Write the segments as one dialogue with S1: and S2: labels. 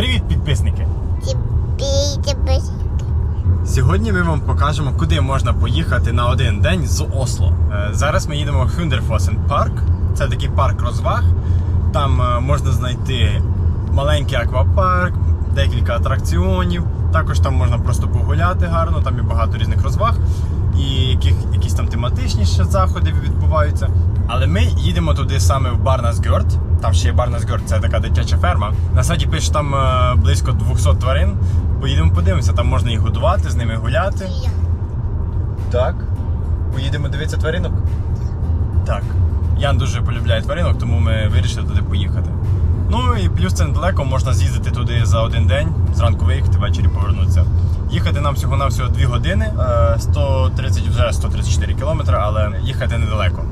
S1: Привіт, підписники! Сьогодні ми вам покажемо, куди можна поїхати на один день з Осло. Е, Зараз ми їдемо в Хюндерфосен парк. Це такий парк розваг. Там е, можна знайти маленький аквапарк, декілька атракціонів. Також там можна просто погуляти гарно, там є багато різних розваг і яких, якісь там тематичніші заходи відбуваються. Але ми їдемо туди саме в Барнасгьорд. Там ще є Барнасгьорд, це така дитяча ферма. На сайті пише що там е, близько 200 тварин. Поїдемо подивимося, там можна їх годувати, з ними гуляти. Так. Поїдемо дивитися тваринок? Так. Ян дуже полюбляє тваринок, тому ми вирішили туди поїхати. Ну і плюс це недалеко, можна з'їздити туди за один день, зранку виїхати, ввечері повернутися. Їхати нам всього-навсього 2 години, е, 130 вже 134 кілометри, але їхати недалеко.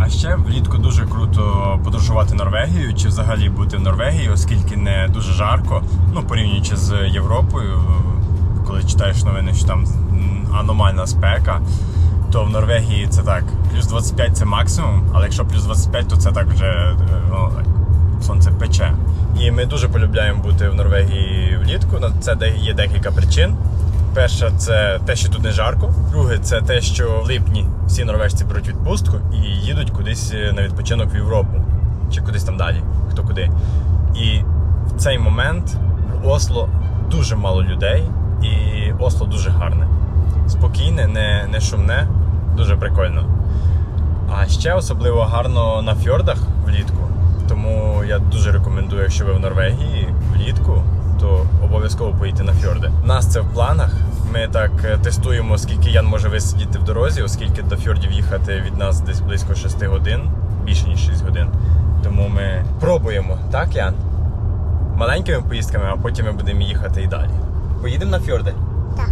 S1: А ще влітку дуже круто подорожувати Норвегією чи взагалі бути в Норвегії, оскільки не дуже жарко, ну порівнюючи з Європою, коли читаєш новини, що там аномальна спека, то в Норвегії це так, плюс 25 це максимум, але якщо плюс 25, то це так вже е, ну, сонце пече. І ми дуже полюбляємо бути в Норвегії влітку. На це де- є декілька причин. Перше, це те, що тут не жарко. Друге, це те, що в липні всі норвежці беруть відпустку і їдуть кудись на відпочинок в Європу чи кудись там далі, хто куди. І в цей момент в Осло дуже мало людей, і Осло дуже гарне. Спокійне, не, не шумне, дуже прикольно. А ще особливо гарно на фьордах влітку. Тому я дуже рекомендую, якщо ви в Норвегії влітку, то обов'язково поїдьте на фьорди. У нас це в планах. Ми так е, тестуємо, скільки Ян може висидіти в дорозі, оскільки до фьордів їхати від нас десь близько 6 годин, більше ніж 6 годин. Тому ми пробуємо, так, Ян? Маленькими поїздками, а потім ми будемо їхати і далі. Поїдемо на фьорди?
S2: Так.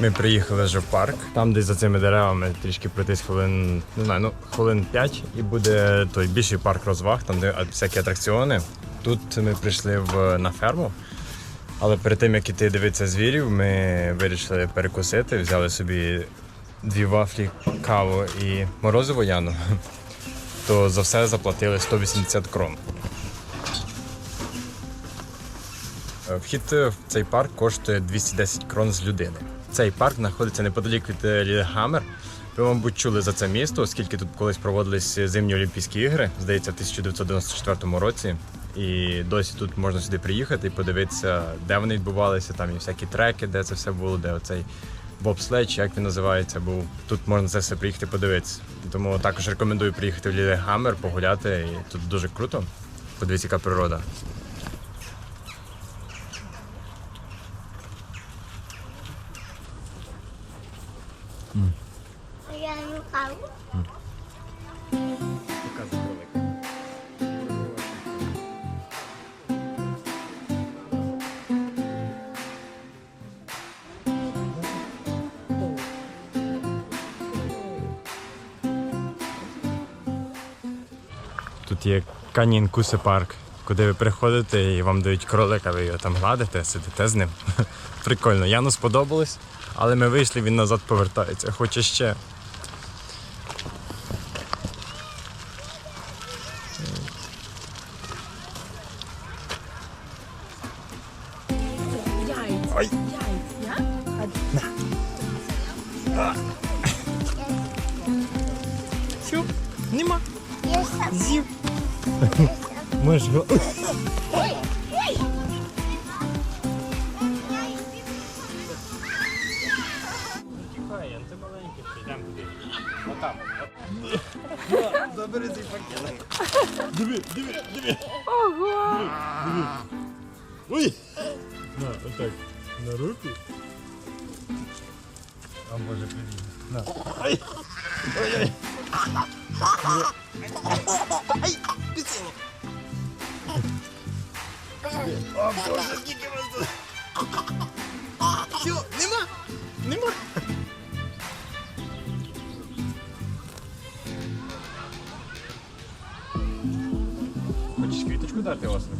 S1: Ми приїхали вже в парк. Там десь за цими деревами трішки пройтись хвилин, не знаю, ну хвилин 5 і буде той більший парк розваг, там де всякі атракціони. Тут ми прийшли в, на ферму. Але перед тим як іти дивитися звірів, ми вирішили перекусити, взяли собі дві вафлі, каву і морозиво Яну. То за все заплатили 180 крон. Е, Вхід в цей парк коштує 210 крон з людини. Цей парк знаходиться неподалік від е, Лілегаммер. Ви, мабуть, чули за це місто, оскільки тут колись проводились зимні Олімпійські ігри, здається, в 1994 році. І досі тут можна сюди приїхати і подивитися, де вони відбувалися. Там є всякі треки, де це все було, де оцей бобследж, як він називається, був. Тут можна це все приїхати подивитися. Тому також рекомендую приїхати в Лілегаммер, погуляти. І тут дуже круто. Подивіться, яка природа.
S2: Я
S1: Тут є Канін Кусе парк, куди ви приходите і вам дають кролика, ви його там гладите, сидите з ним. Прикольно. Яну сподобалось, але ми вийшли, він назад повертається. Хоче ще. Ой.
S3: Яйця.
S1: Нема. Зів. Можеш го. Забери цей пакет. Диви, диви, диви.
S3: Ого!
S1: Диви. Ой! На, отак. На руки. О боже, привіт. На. Ай! Ой-ой. Ай! Пісені. О боже, скільки вас тут. Все, нема? Нема? Хочеш квіточку дати ослику?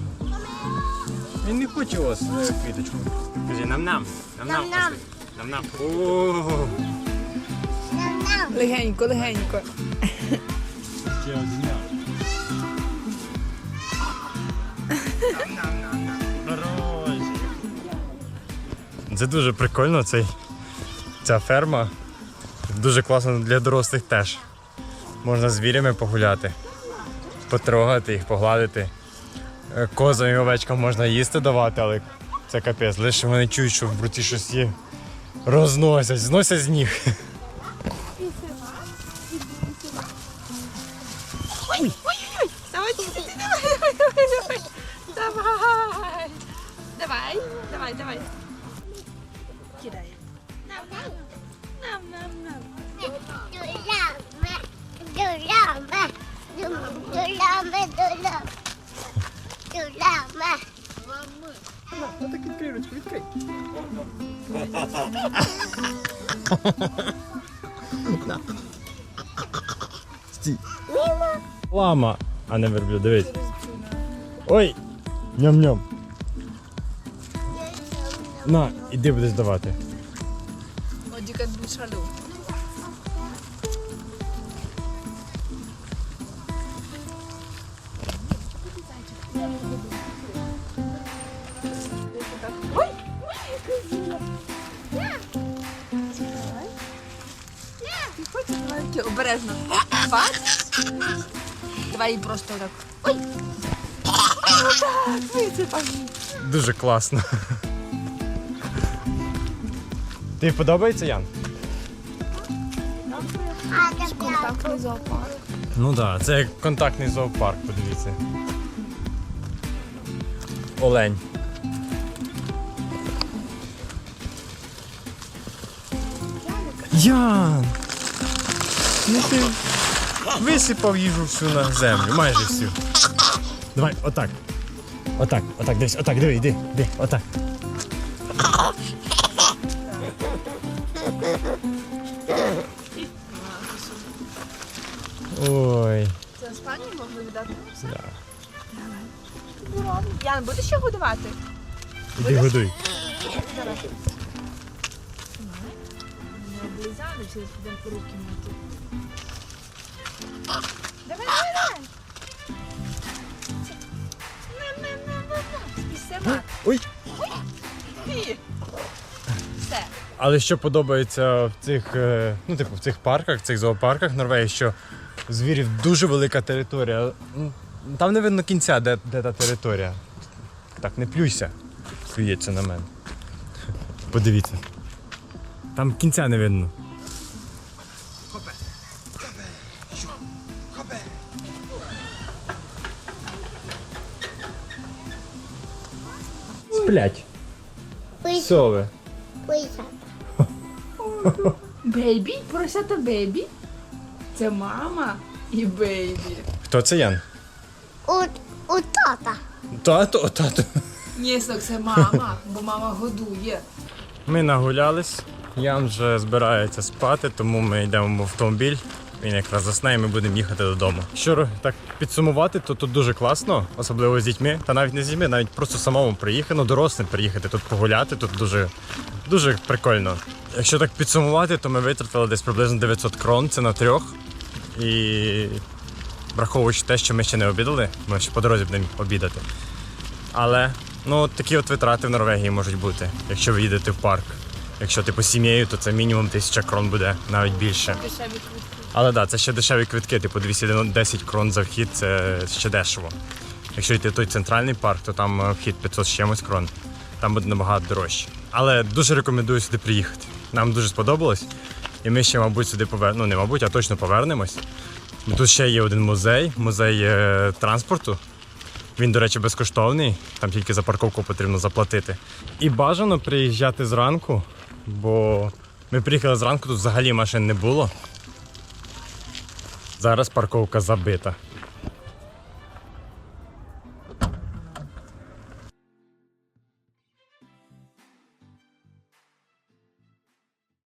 S1: Він не хоче ос е, квіточку. Кажи нам-нам. Нам-нам.
S2: Нам-нам.
S1: Нам-нам.
S3: Легенько, легенько.
S1: Ще одня. Це дуже прикольно цей, ця ферма. Дуже класно для дорослих теж. Можна з звірями погуляти, потрогати їх, погладити. Е, козам і овечкам можна їсти давати, але це капець. Лише вони чують, що в бруті щось є. Розносять, зносять з ніг.
S3: Давай, давай, давай, давай, давай. Давай, давай, давай. Кидай. Нам, нам, нам.
S2: Дурама. Дурама. Дурама. Дурама. Дурама.
S1: Так відкрий ручку, відкрий. Стій. Лама, а не верблюд, дивись. Ой! Ням-ням. На, іди будеш давати.
S3: Оді как бушалю. Ой, ой, красиво. Ти хочеш? Давай, таки, обережно. Бац. Давай просто так. Ой. Отак, висипай.
S1: Дуже класно. Тобі подобається, Ян?
S3: Контактний зоопарк.
S1: Ну так, да, це як контактний зоопарк, подивіться. Олень. Ян! Ну ти висипав їжу всю на землю, майже всю. Давай, отак. Отак, отак, дивись, отак, диви, йди, йди, отак. Ой.
S3: Це останнє можна віддати?
S1: Да.
S3: Ян, будеш ще годувати?
S1: Іди годуй.
S3: Не через підемо по руки мити. Давай, давай, давай. На, на, на, на, на. І сама.
S1: Ой!
S3: Все.
S1: Але що подобається в цих, е, ну, типу, в цих парках, цих зоопарках Норвегії, що у звірів дуже велика територія. М, Там не видно кінця, де, де та територія. Так, не плюйся, сміється на мене. Подивіться. Там кінця не видно. Сплять. Сови.
S3: Бейбі? Поросята бейбі? Це мама і бейбі.
S1: Хто це Ян?
S2: У, у тата.
S1: Тато, тато.
S3: Ні, Сок, це мама, бо мама годує.
S1: Ми нагулялись. Ян вже збирається спати, тому ми йдемо в автомобіль. Він якраз засне і ми будемо їхати додому. Що так підсумувати, то тут дуже класно, особливо з дітьми. Та навіть не з дітьми, навіть просто самому приїхати, ну дорослим приїхати тут погуляти. Тут дуже, дуже прикольно. Якщо так підсумувати, то ми витратили десь приблизно 900 крон, це на трьох. І враховуючи те, що ми ще не обідали, ми ще по дорозі будемо обідати. Але ну такі от витрати в Норвегії можуть бути, якщо ви їдете в парк. Якщо ти типу сім'єю, то це мінімум 1000 крон буде, навіть більше. Але да, це ще дешеві квитки, типу 210 крон за вхід, це ще дешево. Якщо йти в той центральний парк, то там е, вхід 500 з чимось крон. Там буде набагато дорожче. Але дуже рекомендую сюди приїхати. Нам дуже сподобалось. І ми ще, мабуть, сюди повернемось. Ну, не мабуть, а точно повернемось. Тут ще є один музей, музей е, транспорту. Він, до речі, безкоштовний, там тільки за парковку потрібно заплатити. І бажано приїжджати зранку, бо ми приїхали зранку, тут взагалі машин не було. Зараз парковка забита.